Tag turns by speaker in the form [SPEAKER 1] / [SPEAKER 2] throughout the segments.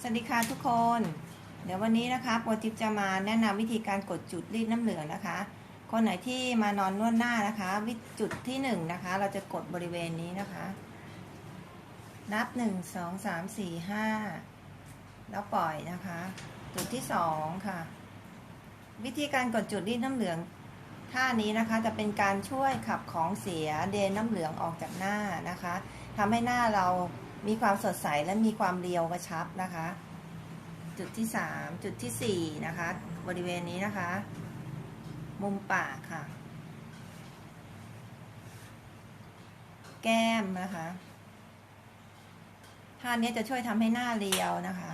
[SPEAKER 1] สวัสดีค่ะทุกคน เดี๋ยววันนี้นะคะโปรทิปจะมาแนะนำวิธีการกดจุดรีดน้ำเหลืองนะคะ คนไหนที่มานอนนวดหน้านะคะวิจุดที่หนึ่งนะคะ เราจะกดบริเวณนี้นะคะ นับหนึ่งสองสามสี่ห้าแล้วปล่อยนะคะ จุดที่สองค่ะ วิธีการกดจุดรีดน้ำเหลืองท่านี้นะคะจะเป็นการช่วยขับของเสียเดนน้ำเหลืองออกจากหน้านะคะทำให้หน้าเรา มีความสดใสและมีความเรียวกระชับนะคะ จุดที่สามจุดที่สี่นะคะ บริเวณนี้นะคะ มุมปากค่ะ แก้มนะคะท่านี้จะช่วยทำให้หน้าเรียวนะคะ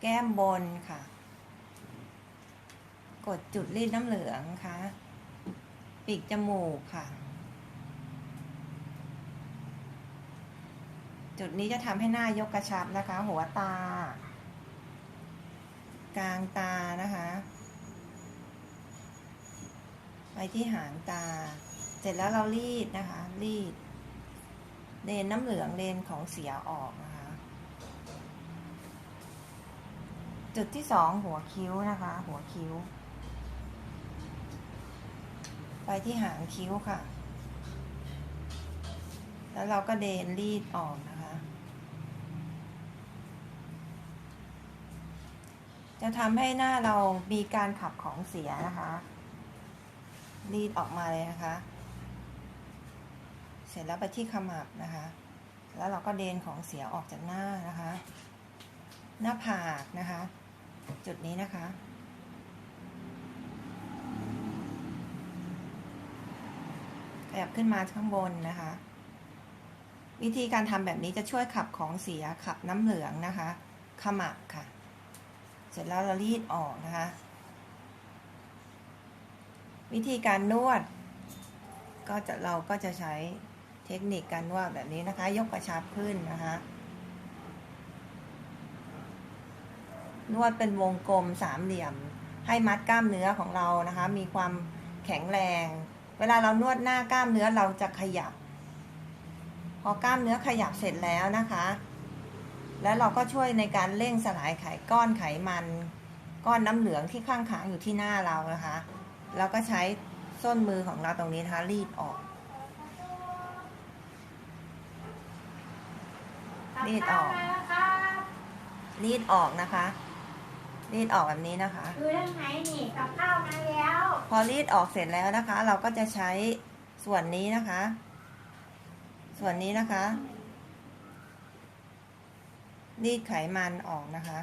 [SPEAKER 1] แก้มบนค่ะ กดจุดรีดน้ำเหลืองค่ะ ปีกจมูกค่ะ จุดนี้จะทำให้หน้ายกกระชับนะคะ หัวตา กลางตานะคะ ไปที่หางตา เสร็จแล้วเรารีดนะคะ รีดเดนน้ำเหลืองเดนของเสียออกนะคะ จุดที่สองหัวคิ้วนะคะ หัวคิ้ว ไปที่หางคิ้วค่ะ แล้วเราก็เดนรีดออกนะคะ จะทำให้หน้าเรามีการขับของเสียนะคะ รีดออกมาเลยนะคะ เสร็จแล้วไปที่ขมับนะคะ แล้วเราก็เดนของเสียออกจากหน้านะคะ หน้าผากนะคะ จุดนี้นะคะขยับขึ้นมาข้างบนนะคะ วิธีการทำแบบนี้จะช่วยขับของเสียขับน้ำเหลืองนะคะขมับค่ะ เสร็จแล้วเรารีดออกนะคะ วิธีการนวด ก็จะเราก็จะใช้เทคนิคการนวดแบบนี้นะคะ ยกกระชับขึ้นนะคะนวดเป็นวงกลมสามเหลี่ยม ให้มัดกล้ามเนื้อของเรานะคะ มีความแข็งแรง เวลาเรานวดหน้ากล้ามเนื้อเราจะขยับ พอกล้ามเนื้อขยับเสร็จแล้วนะคะ แล้วเราก็ช่วยในการเร่งสลายไขก้อนไขมัน ก้อนน้ำเหลืองที่ข้างค้างอยู่ที่หน้าเรานะคะ แล้วก็ใช้ส้นมือของเราตรงนี้นะคะรีดออก รีดออก รีดออกนะคะ รีดออกแบบนี้นะคะ
[SPEAKER 2] คือเรื่องไหนนี่กับข้าวมาแล้ว
[SPEAKER 1] พอรีดออกเสร็จแล้วนะคะ เราก็จะใช้ส่วนนี้นะคะ ส่วนนี้นะคะ รีดไขมันออกนะคะ